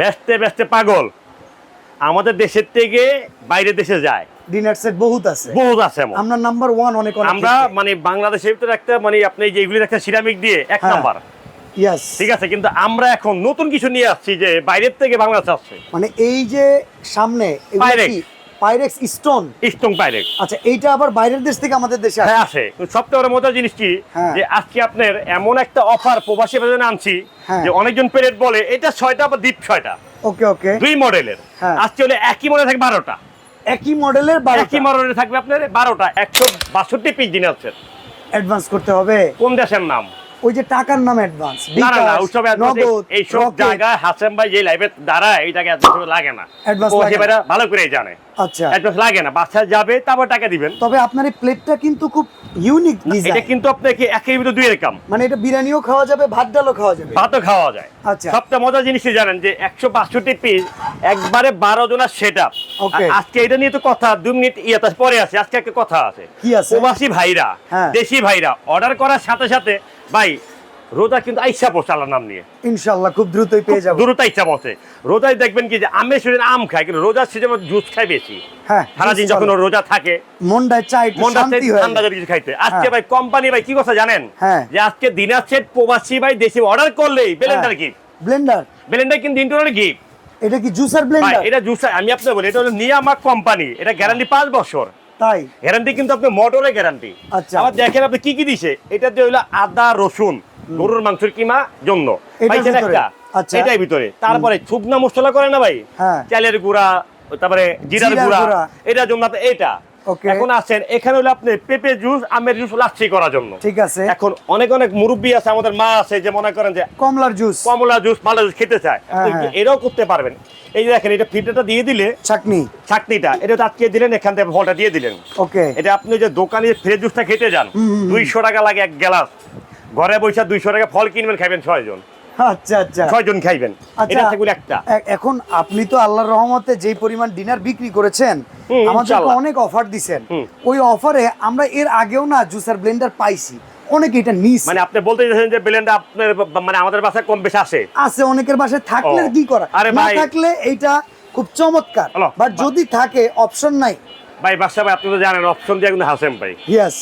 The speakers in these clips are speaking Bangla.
ব্যস্তে ব্যস্তে পাগল। আমাদের দেশের থেকে বাইরে দেশে যায়। ডিনার সেট বহুত আছে। বহুত আছে। আমরা নাম্বার ওয়ান অনেক আমরা মানে বাংলাদেশের ভিতরে একটা মানে আপনি যে এগুলি একটা সিরামিক দিয়ে এক হ্যাঁ। নাম্বার ইয়াস ঠিক আছে কিন্তু আমরা এখন নতুন কিছু নিয়ে আসছি যে বাইরের থেকে বাংলাদেশ আসছে। মানে এই যে সামনে Pyrex। পাইরেক্স স্টোন স্টং বাইরে আচ্ছা এইটা আবার বাইরের দেশ থেকে আমাদের দেশে আসে। হ্যাঁ আসে। সবচেয়ে বড় মজার জিনিস কি? হ্যাঁ। যে আজকে আপনার এমন একটা অফার প্রবাসী বাজারে আনছি হ্যাঁ। যে অনেকজন প্লেট বলে এটা ছয়টা বা দ্বীপ ছয়টা। ওকে ওকে। দুই মডেলের হ্যাঁ। আজকে হলে একই মডেল থাকবে বারোটা। একই মডেলের একই মডেলের থাকবে আপনার বারোটা একশো বাষট্টি পিস দিনে হচ্ছে অ্যাডভান্স করতে হবে। কোন দেশের নাম? ওই যে টাকার নাম অ্যাডভান্স না না উৎসবে এই সব জায়গায় হাসেম ভাই যে লাইভে দাঁড়ায় এইটাকে এত লাগে না। অ্যাডভান্স লাগে ভালো করে জানে। আচ্ছা। অ্যাডভান্স লাগে না বাচ্চা যাবে তারপর টাকা দিবেন। তবে আপনার এই প্লেটটা কিন্তু খুব ইউনিক এটা কিন্তু আপনাকে একের ভিতরে দুই রকম মানে এটা বিরিয়ানিও খাওয়া যাবে ভাত ডালও খাওয়া যাবে। ভাতও খাওয়া যায়। আচ্ছা। সবচেয়ে মজার জিনিসটি জানেন যে একশো বাষট্টি পিস একবারে বারো জনের সেট আপ আজকে এটা নিয়ে তো কথা দু মিনিট ইয়ে পরে আছে আজকে একটা কথা আছে। কি আছে? প্রবাসী ভাইরা হ্যাঁ। দেশি ভাইরা অর্ডার করার সাথে সাথে ভাই রোজা কিন্তু আইসা পড়ছে আল্লাহর নাম নিয়ে। ইনশাআল্লাহ খুব দ্রুতই পেয়ে যাব। দূরতা ইচ্ছা পড়ছে। রোজায় দেখবেন কি যে আমের সিজন আম খায় কিন্তু রোজার সিজনে জুস খায় বেশি। হ্যাঁ সারাদিন যখন রোজা থাকে মনটায় চাই মনটা হয়ে ঠান্ডা। করে কিছু খাইতে। আজকে হ্যাঁ। ভাই কোম্পানি ভাই কি কথা জানেন? হ্যাঁ। যে আজকে দিনার সেট প্রবাসী ভাই দেশে অর্ডার করলেই বেলেন্ডার। কি ব্লেন্ডার বেলেন্ডার কিন্তু ইন্টারনাল গিফট এটা কি জুসার ব্লেন্ডার এটা জুস আমি আপনাকে বলি এটা হলো নিয়ামাক কোম্পানি এটা গ্যারান্টি পাঁচ বছর। তাই গ্যারান্টি কিন্তু আপনি মটরে গ্যারান্টি আচ্ছা। আবার দেখেন আপনি কি কি দিছে এটা দিয়ে হলো আদা রসুন গরুর মাংসের কিমা জন্য পাইছেন? একটা আচ্ছা। এটাই ভিতরে তারপরে শুকনা মশলা করে না ভাই হ্যাঁ। চালের গুঁড়া তারপরে জিরার গুড়া। এটার জন্য এটা. এখন আছেন এখানে হলো আপনি পেঁপে জুস আমের জুস লাচ্ছি করার জন্য। ঠিক আছে। এখন অনেক অনেক মুরব্বী আছে আমাদের মা আছে যে মনে করেন যে কমলার জুস। কমলা জুস মালা জুস খেতে চায়। হ্যাঁ, হ্যাঁ। এটাও করতে পারবেন। এই যে দেখেন এটা ফিল্টারটা দিয়ে দিলে চাটনি। চাটনিটা এটা তো আজকে দিলেন এখান থেকে ফলটা দিয়ে দিলেন। ওকে এটা আপনি যে দোকানে ফ্রেশ জুসটা খেতে যান দুইশো টাকা লাগে এক গ্লাস। ঘরে বসে দুইশো টাকা ফল কিনবেন খাইবেন ছয়জন। আচ্ছা আচ্ছা। ছয়জন খাইবেন। আচ্ছা এটা থাকবে একটা। এখন আপনি তো আল্লাহর রহমতে যেই পরিমাণ ডিনার বিক্রি করেছেন আমাদেরকে অনেক অফার দিছেন। ওই অফারে আমরা এর আগেও না জুসার ব্লেন্ডার পাইছি। অনেকে এটা নিস মানে আপনি বলতে চাইছেন যে ব্লেন্ডটা আপনার মানে আমাদের বাসায় কম বেশি আসে? আছে অনেকের বাসায় থাকলে কি করা? আরে না থাকলে এইটা খুব চমৎকার। বাট যদি থাকে অপশন নাই। ভাই বাসা ভাই আপনি তো জানেন অপশন দিয়ে কিন্তু হাসেম ভাই। ইয়েস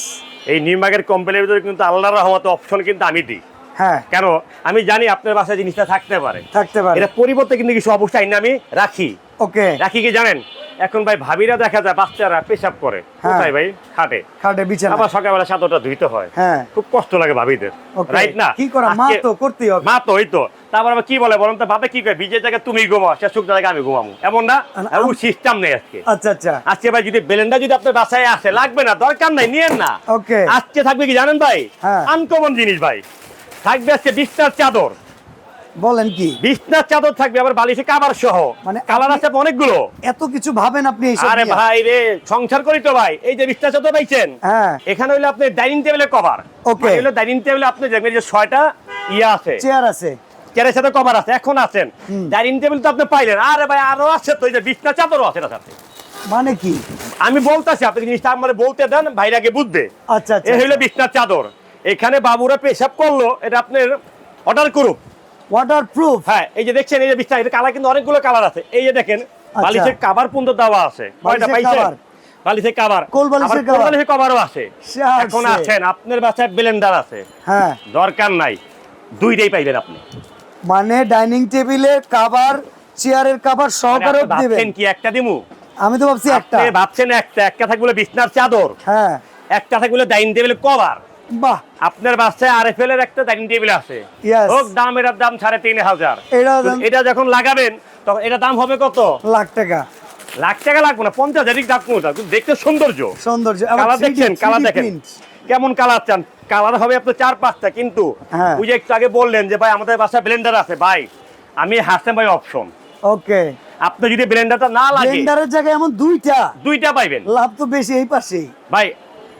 এই নির্মাগের কোম্পানির ভিতরে কিন্তু আল্লাহর রহমতে অপশন কিন্তু আমি দিই। হ্যাঁ। কেন? আমি জানি আপনার বাসায় জিনিসটা থাকতে পারে। থাকতে পারে। এটা পরিবর্তে কিন্তু কিছু আইন আমি রাখি। ওকে। রাখি কি জানেন? এখন ভাই ভাবিরা দেখা যায় বাচ্চারা পেশাব করে। হ্যাঁ। কোথায় ভাই? খাটে। খাটে বিছানা আবার সকালবেলা সাতটা ধুইতে হয়। হ্যাঁ। খুব কষ্ট লাগে ভাবিদের। রাইট না? কি করা? মা তো করতেই হবে। মা তো ওই তো। তারপর আবার কি বলে বলুন তো? ভাবে কি করে বিজের জায়গায় তুমি ঘুমাও সে সুখ জায়গায় আমি ঘুমাবো। এমন না? এমন সিস্টেম নেই আজকে। আচ্ছা আচ্ছা। আজকে ভাই যদি বেলেন্ডা যদি আপনার বাসায় আসে লাগবে না দরকার নাই নিয়েন না। ওকে। আজকে থাকবে কি জানেন ভাই? হ্যাঁ। আনকমন জিনিস ভাই। থাকবে আজকে বিছনার চাদর। বলেন কি? বিছনার চাদর থাকবে আবার বালিশে কাবার সহ। মানে কালার আছে অনেকগুলো। এত কিছু ভাবেন আপনি আরে ভাই রে সংসার করি তো ভাই। এই যে বিছনা চাদর পাইছেন হ্যাঁ। এখানে হইল আপনি ডাইনিং টেবিলের কভার Okay. হলো ডাইনিং টেবিলে আপনি দেখবেন যে ছয়টা ইয়ে আছে। চেয়ার আছে। চেয়ারের সাথে কভার আছে এখন আছেন। ডাইনিং টেবিল তো আপনি পাইলেন। আরে ভাই আরও আছে তো এই যে বিছনা চাদরও আছে এটার সাথে। মানে কি? আমি বলতাছি আপনি জিনিসটা আমার বলতে দেন ভাইরাকে বুঝবে আচ্ছা আচ্ছা। এ হইল বিছনার চাদর। এখানে বাবুরা পেশাব করল এটা আপনার অর্ডার করুক ওয়াটার প্রুফ হ্যাঁ এই যে দেখছেন এই যে বিছনা এটা কালার কিন্তু অনেকগুলো কালার আছে। এই যে দেখেন আচ্ছা। বালিশের পর্যন্ত দেওয়া আছে। কয়টা বালিশের পাইছেন? cover? বালিশের কাভার কোল বালিশের cover? বালিশের কভারও আছে। এখন আছেন আপনার বাসায় ব্লেন্ডার আছে। হ্যাঁ। দরকার নাই। দুইটাই পাইবেন আপনি। মানে ডাইনিং টেবিলের কাভার চেয়ারের কাভার সহকারে আপনি দিবেন। কি একটা দিমু? আমি তো ভাবছি একটা। আপনি ভাবছেন একটা একটা থাকবে বিছনার চাদর। হ্যাঁ। একটা থাকবে ডাইনিং টেবিলের কভার বাহ। আপনার বাসায় আরএফএল এর একটা ডাইনিং টেবিল আছে। হোক দাম এটার দাম সাড়ে তিন হাজার। এটা তো দাম- এটা যখন লাগাবেন তখন এটা দাম হবে কত? লাখ টাকা। লাখ টাকা লাগবে না পঞ্চাশ হাজার দাম দেখতে সৌন্দর্য। সৌন্দর্য। কালার দেখছেন কালার দেখেন। কেমন কালার চান? কালার হবে আপনার চার পাঁচটা কিন্তু হ্যাঁ। ওই যে একটু আগে বললেন যে ভাই আমাদের বাসায় ব্লেন্ডার আছে ভাই আমি হাসতে ভাই অপশন ওকে আপনি যদি ব্লেন্ডারটা না লাগে ব্লেন্ডারের জায়গায় এমন দুইটা। দুইটা পাইবেন। লাভ তো বেশি এই পাশেই। ভাই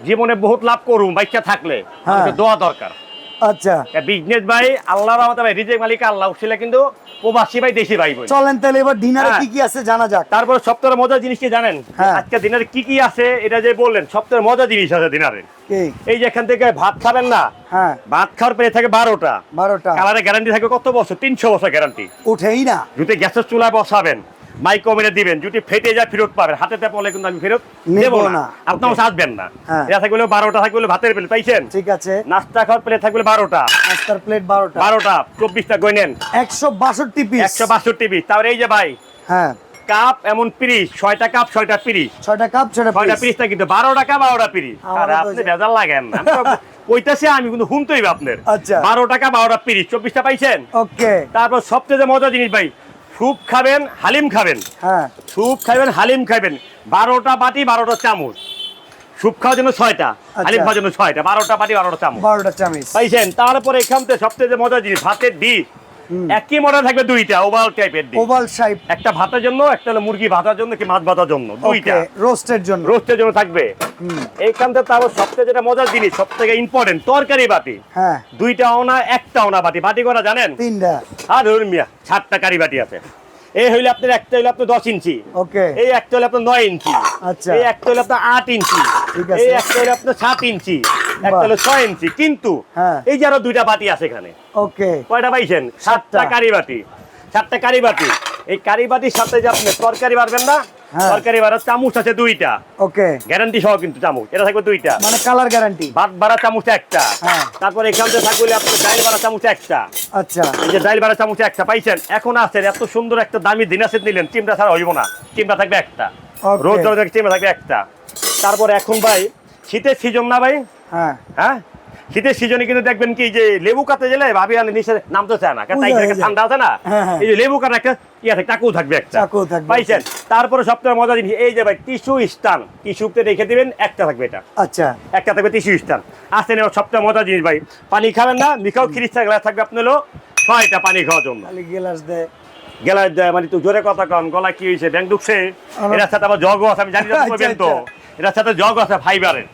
জীবনে বহুত লাভ করুন বাইকটা থাকলে। হ্যাঁ। দোয়া দরকার। আচ্ছা। বিজনেস ভাই আল্লাহর ভাই রিজেক মালিক আল্লাহ উঠছিল কিন্তু প্রবাসী ভাই দেশি ভাই বই চলেন তাহলে এবার ডিনারে হ্যাঁ। কি কি আছে জানা যাক। তারপরে সপ্তাহের মজার জিনিস কি জানেন? হ্যাঁ। আজকে কি কি আছে এটা যে বললেন সপ্তাহের মজার জিনিস আছে দিনারে এই যে এখান থেকে ভাত খাবেন না হ্যাঁ। ভাত খাওয়ার পেয়ে থাকে বারোটা। বারোটা। কালারের গ্যারান্টি থাকে কত বছর? তিনশো বছর গ্যারান্টি উঠেই না। যদি গ্যাসের চুলায় বসাবেন মাইক দিবেন যদি ফেটে যায় ফেরত পাবেন। হাতে পড়লে কিন্তু আমি ফেরত নেব না। আপনার আসবেন না। হ্যাঁ। এটা থাকবে বারোটা থাকবে ভাতের প্লেট পাইছেন? ঠিক আছে। নাস্তা খাওয়ার প্লেট থাকবে বারোটা। নাস্তার প্লেট বারোটা। বারোটা চব্বিশটা গইনেন একশো বাষট্টি পিস একশো বাষট্টি পিস তারপরে এই যে ভাই হ্যাঁ। কাপ এমন পিরিশ ছয়টা কাপ ছয়টা পিরিশ ছয়টা কাপ ছয়টা ছয়টা পিরিশটা কিন্তু বারো টাকা বারোটা পিরিশ আর আপনি ভেজাল লাগেন আমি তো কইতাছি আমি কিন্তু শুনতেই আপনার আচ্ছা। বারো টাকা বারোটা পিরিশ চব্বিশটা পাইছেন? ওকে তারপর সবচেয়ে যে মজার জিনিস ভাই স্যুপ খাবেন হালিম খাবেন। হ্যাঁ। স্যুপ খাবেন হালিম খাবেন। বারোটা বাটি বারোটা চামচ। স্যুপ খাওয়ার জন্য ছয়টা হালিম খাওয়ার জন্য ছয়টা। বারোটা বাটি বারোটা চামচ। বারোটা চামচ। পাইছেন? তারপরে এখান থেকে সবচেয়ে যে মজার জিনিস ভাতের ডিশ। একই মডেল থাকবে দুইটা ওভাল টাইপের ওভাল শাইপ একটা ভাতের জন্য একটা হলো মুরগি ভাতার জন্য কি মাছ ভাতার জন্য দুইটা। রোস্টের জন্য। রোস্টের জন্য থাকবে। হুম, এইখান থেকে তারপর সবচেয়ে যেটা মজার জিনিস সব থেকে ইম্পর্টেন্ট তরকারি বাটি। হ্যাঁ। দুইটা ওনা একটা ওনা বাটি। বাটি করা জানেন? তিনটা। আর ধরুন মিয়া সাতটা কারি বাটি আছে। এই হইলে আপনার একটা হইলে আপনার দশ ইঞ্চি। ওকে। এই একটা হলে আপনার নয় ইঞ্চি। আচ্ছা। এই একটা হলে আপনার আট ইঞ্চি। ঠিক আছে। এই একটা হলে আপনার সাত ইঞ্চি। একটা হলো ছয় ইঞ্চি কিন্তু হ্যাঁ। এই যে আরও দুইটা বাটি আছে এখানে। ওকে। কয়টা পাইছেন? সাতটা। কারি বাটি সাতটা কারি বাটি এই কারি বাটির সাথে যে আপনি তরকারি বাড়বেন না হ্যাঁ। তরকারি বাড়ার চামচ আছে দুইটা। ওকে। গ্যারান্টি সহ কিন্তু চামচ। এটা থাকবে দুইটা। মানে কালার গ্যারান্টি ভাত বাড়া চামচ একটা। হ্যাঁ। তারপর এখান থেকে থাকবে আপনার ডাইল বাড়া চামচ একটা। আচ্ছা। এই যে ডাইল বাড়া চামচ একটা পাইছেন এখন আছে এত সুন্দর একটা দামি দিনাসের নিলেন চিমটা ছাড়া হইব না। চিমটা থাকবে একটা. রোজ রোজ চিমটা থাকবে একটা। তারপর এখন ভাই শীতের সিজন না ভাই হ্যাঁ। হ্যাঁ? শীতের সিজনে কিন্তু দেখবেন কি যে লেবু কাটতে গেলে ভাবি আনে নিচে নামতে চায় না। কারণ তাই ঠান্ডা আছে না? হ্যাঁ। এই যে লেবু কাটা একটা ইয়ে থাকে থাকবে একটা। থাকবে। পাইছেন? তারপরে সবথেকে মজা জিনিস এই যে ভাই টিস্যু স্টান টিস্যুতে রেখে দিবেন একটা থাকবে এটা। আচ্ছা। একটা থাকবে টিস্যু স্টান সবথেকে মজা জিনিস ভাই পানি খাবেন না। মিখাও খিরিস্তা গ্লাস থাকবে আপনার হলো ছয়টা পানি খাওয়ার জন্য। গেলাস গেলায় দেয় মানে তুই জোরে কথা কন গলা কি হয়েছে ব্যাংক ঢুকছে। এটার সাথে আবার জগও আছে আমি জানি না আচ্ছা, তো আচ্ছা। এটার সাথে জগ আছে ফাইবারের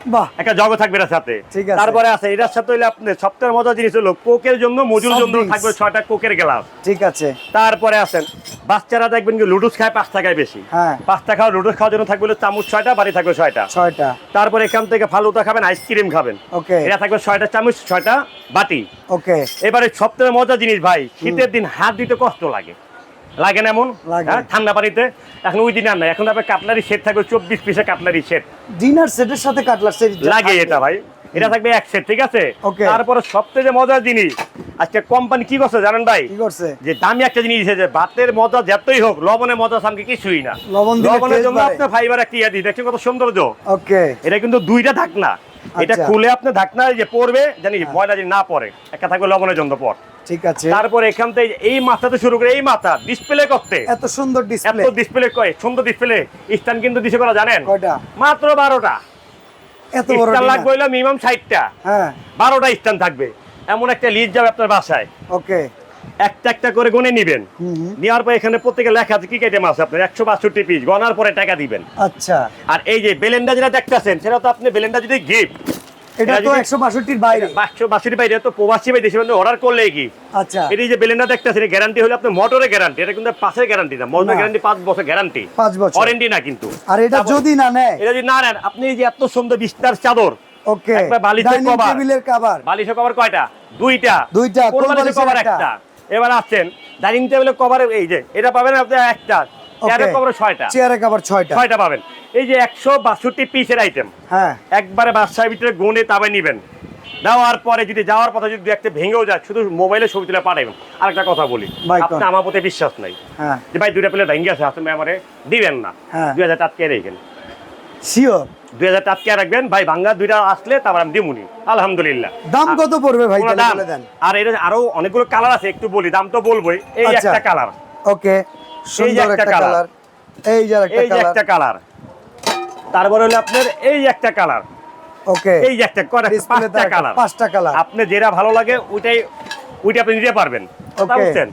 বাহ। একটা জগ থাকবে এটার সাথে। তারপরে আছে এটার সাথে হইলে আপনি সবথেকে মজার জিনিস হলো কোকের জন্য মজুর জন্য থাকবে ছয়টা কোকের গ্লাস। ঠিক আছে। তারপরে আছেন বাচ্চারা দেখবেন কি লুডুস খায় পাঁচ টাকায় বেশি। হ্যাঁ। পাঁচটা খাওয়া লুডুস খাওয়ার জন্য থাকবে চামচ ছয়টা বাড়ি থাকবে ছয়টা। ছয়টা। তারপরে এখান থেকে ফালুদা খাবেন আইসক্রিম খাবেন। ওকে। এটা থাকবে ছয়টা চামচ ছয়টা বাটি। ওকে। এবারে সবথেকে মজার জিনিস ভাই শীতের দিন হাত দিতে কষ্ট লাগে। লাগে না এমন? হ্যাঁ, ঠান্ডা পানিতে? এখন ওই দিন আর নাই। এখন আপনার কাটলারি সেট থাকবে চব্বিশ পিসে কাটলারি সেট ডিনার সেটের সাথে কাটলার সেট লাগে এটা ভাই। এটা থাকবে এক সেট ঠিক আছে. তারপরে সবথেকে মজার জিনিস আজকে কোম্পানি কি করছে জানেন ভাই? কি করছে? যে দামি একটা জিনিস যে ভাতের মজা যতই হোক লবণের মজা সামকে কিছুই না। লবণ লবণের জন্য আপনার ফাইবার একটা ইয়ে দিই। দেখছেন কত সৌন্দর্য? ওকে এটা কিন্তু দুইটা ঢাকনা। এটা আচ্ছা। খুলে আপনি ঢাকনা যে পড়বে জানি ময়লা যদি না পড়ে। একটা থাকবে লবণের জন্য পর। ঠিক আছে। তারপর এখান থেকে এই মাথাতে শুরু করে এই মাথা ডিসপ্লে করতে। এত সুন্দর ডিসপ্লে এত ডিসপ্লে কয় সুন্দর ডিসপ্লে স্থান কিন্তু দিছে করা জানেন? কয়টা? মাত্র বারোটা। এত বড় স্থান লাগবে মিনিমাম ষাটটা। হ্যাঁ। বারোটা স্থান থাকবে। এমন একটা লিস্ট যাবে আপনার বাসায়। ওকে। একটা একটা করে গুনে নিবেন। নেওয়ার পর এখানে প্রত্যেকে লেখা আছে কি আইটেম আছে আপনার একশো বাষট্টি পিস গনার পরে টাকা দিবেন। আচ্ছা। আর এই যে বেলেন্ডা যেটা দেখতেছেন সেটা তো আপনি বেলেন্ডা যদি গিফট এটা তো যদি- একশো বাষট্টির বাইরে। বাষট্টি বাইরে তো প্রবাসী ভাই দেশে অর্ডার করলে কি? আচ্ছা। এটি যে বেলেন্ডা দেখতেছেন গ্যারান্টি হলে আপনার মোটরের গ্যারান্টি এটা কিন্তু পাশের গ্যারান্টি না গ্যারান্টি পাঁচ বছর গ্যারান্টি পাঁচ বছর। ওয়ারেন্টি না কিন্তু। আর এটা যদি না নেয়? এটা যদি না নেন আপনি এই যে এত সুন্দর বিস্তার চাদর ওকে। একবার বালিশের টেবিলের কভার বালিশের কভার কয়টা? দুইটা। দুইটা, কোন বালিশের কভার একটা? এবার আসছেন ডাইনিং টেবিলের কভার এই যে এটা পাবেন আপনি একটা চেয়ারের কভার ছয়টা। চেয়ারের কভার ছয়টা। ছয়টা পাবেন। এই যে একশো বাষট্টি পিসের আইটেম হ্যাঁ। একবারে বাসার ভিতরে গুনে তাবে নিবেন। দেওয়ার পরে যদি যাওয়ার পথে যদি একটা ভেঙেও যায় শুধু মোবাইলে ছবি তুলে পাঠাবেন। আরেকটা কথা বলি আপনি আমার প্রতি বিশ্বাস নাই। হ্যাঁ। যে ভাই দুইটা প্লেট ভেঙে আছে আপনি আমারে দিবেন না। হ্যাঁ। দুই হাজার টাটকে রেখেন। শিওর দুই হাজার টাটকে রাখবেন। ভাই ভাঙ্গা দুইটা আসলে তারপর আমি দিমুনি। আলহামদুলিল্লাহ। দাম কত পড়বে ভাই? দাম। আর এটা আরও অনেকগুলো কালার আছে একটু বলি দাম তো বলবোই। এই আচ্ছা। একটা কালার। ওকে। সুন্দর একটা কালার। এই যে একটা এই একটা কালার। তারপরে হলো আপনার এই একটা কালার। ওকে। এই একটা পাঁচটা কালার। পাঁচটা কালার। আপনি যেটা ভালো লাগে ওইটাই ওইটা আপনি নিতে পারবেন। বুঝছেন?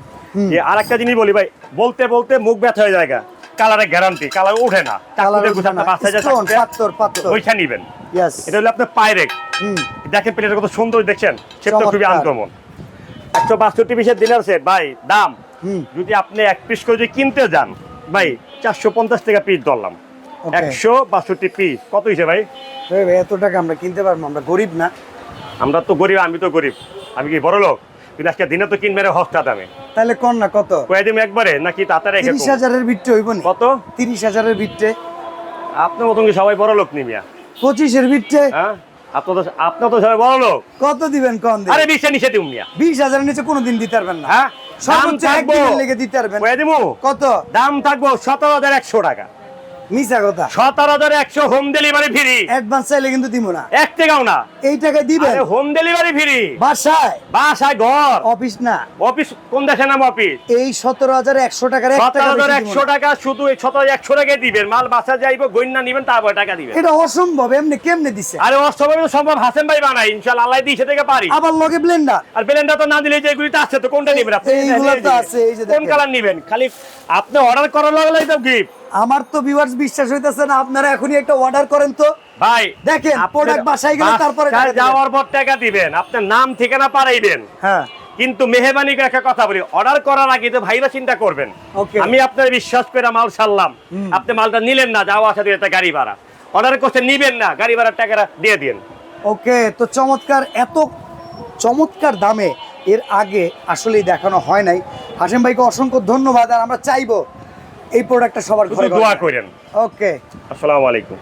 আর একটা জিনিস বলি ভাই বলতে বলতে মুখ ব্যথা হয়ে যায় কালারের গ্যারান্টি কালার ওঠে না। কালার ওইটা নিবেন। এটা হলো আপনার পাইরেক। দেখেন প্লেটের কত সুন্দর দেখছেন? সেটা খুবই। আনকমন। একশো বাষট্টি পিসের ডিনার সেট ভাই দাম। যদি আপনি এক পিস করে যদি কিনতে যান ভাই চারশো পঞ্চাশ টাকা পিস ধরলাম। একশো বাষট্টি পিস কত হিসেবে ভাই? ভাই, এত টাকা আমরা কিনতে পারব? আমরা গরিব না। আমরা তো গরিব আমি তো গরিব। আমি কি বড় লোক কিন্তু আজকে দিনে তো কিনবে রে হস্তা দামে। তাহলে কোন না কত? কয়ে দিম একবারে নাকি তাড়াতাড়ি তিরিশ হাজারের বিট্টে হইব না কত? তিরিশ হাজারের বিট্টে আপনার মতন কি সবাই বড় লোক নিমিয়া? পঁচিশের বিট্টে হ্যাঁ? আপনার তো আপনার তো সবাই বড় লোক। কত দিবেন আরে বিশে দিম মিয়া। বিশ হাজারের নিচে কোনোদিন দিতে পারবেন না। হ্যাঁ? সর্বোচ্চ একদিনের লেগে দিতে পারবেন। কয়ে দিমু? কত? দাম থাকব সতেরো হাজার একশো টাকা। মিছা কথা। সতেরো হাজার একশো হোম ডেলিভারি ফ্রি অ্যাডভান্স চাইলে কিন্তু দিব না। এক টাকাও না। এই টাকা দিবেন? হোম ডেলিভারি ফ্রি বাসায়? বাসায় ঘর। অফিস না। অফিস কোন দেশের নাম অফিস? এই সতেরো হাজার একশো টাকার সতেরো টাকা হাজার একশো। টাকা শুধু এই সতেরো একশো টাকায় দিবেন। মাল বাসা যাইব গন্যা নিবেন তারপর টাকা দিবেন। এটা অসম্ভব এমনি কেমনে দিছে? আরে অসম্ভব সম্ভব হাসেন ভাই বানাই ইনশাল্লাহ আল্লাহ দিছে থেকে পারি। আবার লগে ব্লেন্ডার আর বেলেনটা তো না দিলে যে এগুলি তো আছে তো কোনটা নেবেন আপনি? এইগুলো তো আছে, এই যে কোন কালার নেবেন? খালি আপনি অর্ডার করার লাগলে তো গিফট আমার তো ভিউয়ার্স বিশ্বাস হইতেছে না আপনারা এখনই একটা অর্ডার করেন তো। ভাই দেখেন, product বাসায় গেলে তারপরে। যাওয়ার পর টাকা দিবেন আপনার নাম ঠিকানা পাঠাইবেন। হ্যাঁ। কিন্তু মেহরবানি করে একটা কথা বলি অর্ডার করার আগে তো ভাইরা চিন্তা করবেন। আমি আপনার বিশ্বাস করে মাল সারলাম আপনি মালটা নিলেন না যাওয়া আসা দিয়ে গাড়ি ভাড়া। অর্ডার করতে নিবেন না গাড়ি ভাড়ার টাকাটা দিয়ে দিন ওকে তো চমৎকার এত চমৎকার দামে এর আগে আসলেই দেখানো হয় নাই। হাসিম ভাইকে অসংখ্য ধন্যবাদ আর আমরা চাইব এই প্রোডাক্টটা সবার ঘরে দোয়া করেন। ওকে আসসালামু আলাইকুম।